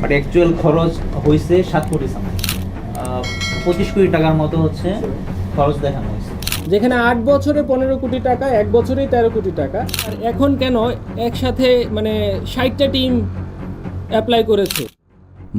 But actual খরচ হয়েছে সাত কোটি সামনে পঁচিশ কোটি টাকার মতো হচ্ছে খরচ দেখানো হয়েছে যেখানে আট বছরে পনেরো কোটি টাকা, এক বছরেই তেরো কোটি টাকা। আর এখন কেন একসাথে মানে ষাটটা টিম অ্যাপ্লাই করেছে?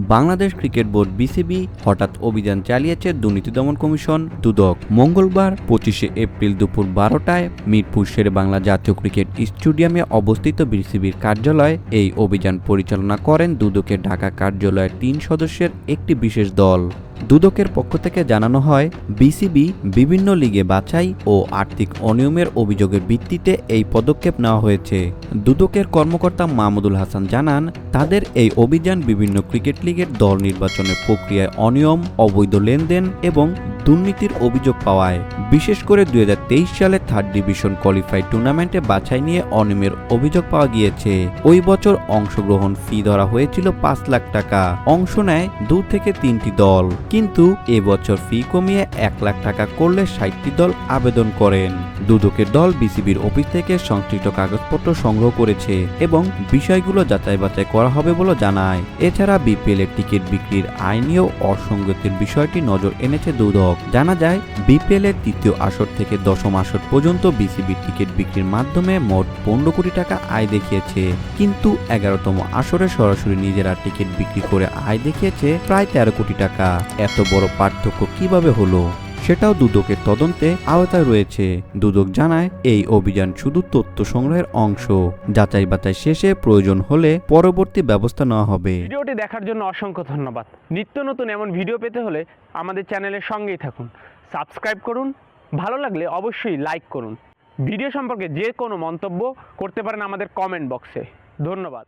বাংলাদেশ ক্রিকেট বোর্ড বিসিবি হঠাৎ অভিযান চালিয়েছে দুর্নীতি দমন কমিশন দুদক। মঙ্গলবার পঁচিশে এপ্রিল দুপুর বারোটায় মিরপুর বাংলা জাতীয় ক্রিকেট স্টেডিয়ামে অবস্থিত বিসিবির কার্যালয়ে এই অভিযান পরিচালনা করেন দুদকের ঢাকা কার্যালয়ের তিন সদস্যের একটি বিশেষ দল। দুদকের পক্ষ থেকে জানানো হয়, বিসিবি বিভিন্ন লিগে বাছাই ও আর্থিক অনিয়মের অভিযোগের ভিত্তিতে এই পদক্ষেপ নেওয়া হয়েছে। দুদকের কর্মকর্তা মাহমুদুল হাসান জানান, তাদের এই অভিযান বিভিন্ন ক্রিকেট লিগের দল নির্বাচনের প্রক্রিয়ায় অনিয়ম, অবৈধ লেনদেন এবং দুর্নীতির অভিযোগ পাওয়ায়, বিশেষ করে দুই হাজার তেইশ সালে থার্ড ডিভিশন কোয়ালিফাইড টুর্নামেন্টে বাছাই নিয়ে অনিয়মের অভিযোগ পাওয়া গিয়েছে। ওই বছর অংশগ্রহণ ফি ধরা হয়েছিল পাঁচ লাখ টাকা। অংশ নেয় দু থেকে তিনটি দল। কিন্তু এবছর ফি কমিয়ে এক লাখ টাকা করলে ষাটটি দল আবেদন করেন। দুদকের দল বিসিবির অফিস থেকে সংশ্লিষ্ট কাগজপত্র সংগ্রহ করেছে এবং বিষয়গুলো যাচাই বাছাই করা হবে বলে জানায়। এছাড়া বিপিএল এর টিকিট বিক্রির আইনীয় অসঙ্গতির বিষয়টি নজর এনেছে দুদক। জানা যায় বিপিএল এর তৃতীয় আসর থেকে দশম আসর পর্যন্ত বিসিবি টিকিট বিক্রির মাধ্যমে মোট পনেরো কোটি টাকা আয় দেখিয়েছে। কিন্তু এগারোতম আসরে সরাসরি নিজেরা টিকিট বিক্রি করে আয় দেখিয়েছে প্রায় তেরো কোটি টাকা। এত বড় পার্থক্য কীভাবে হলো? সেটাও দুদকের তদন্তে আওতায় রয়েছে। দুদক জানায়, এই অভিযান শুধু তথ্য সংগ্রহের অংশ। যাচাই বাছাই শেষে প্রয়োজন হলে পরবর্তী ব্যবস্থা নেওয়া হবে। ভিডিওটি দেখার জন্য অসংখ্য ধন্যবাদ। নিত্য নতুন এমন ভিডিও পেতে হলে আমাদের চ্যানেলের সঙ্গেই থাকুন। সাবস্ক্রাইব করুন, ভালো লাগলে অবশ্যই লাইক করুন। ভিডিও সম্পর্কে যে কোনো মন্তব্য করতে পারেন আমাদের কমেন্ট বক্সে। ধন্যবাদ।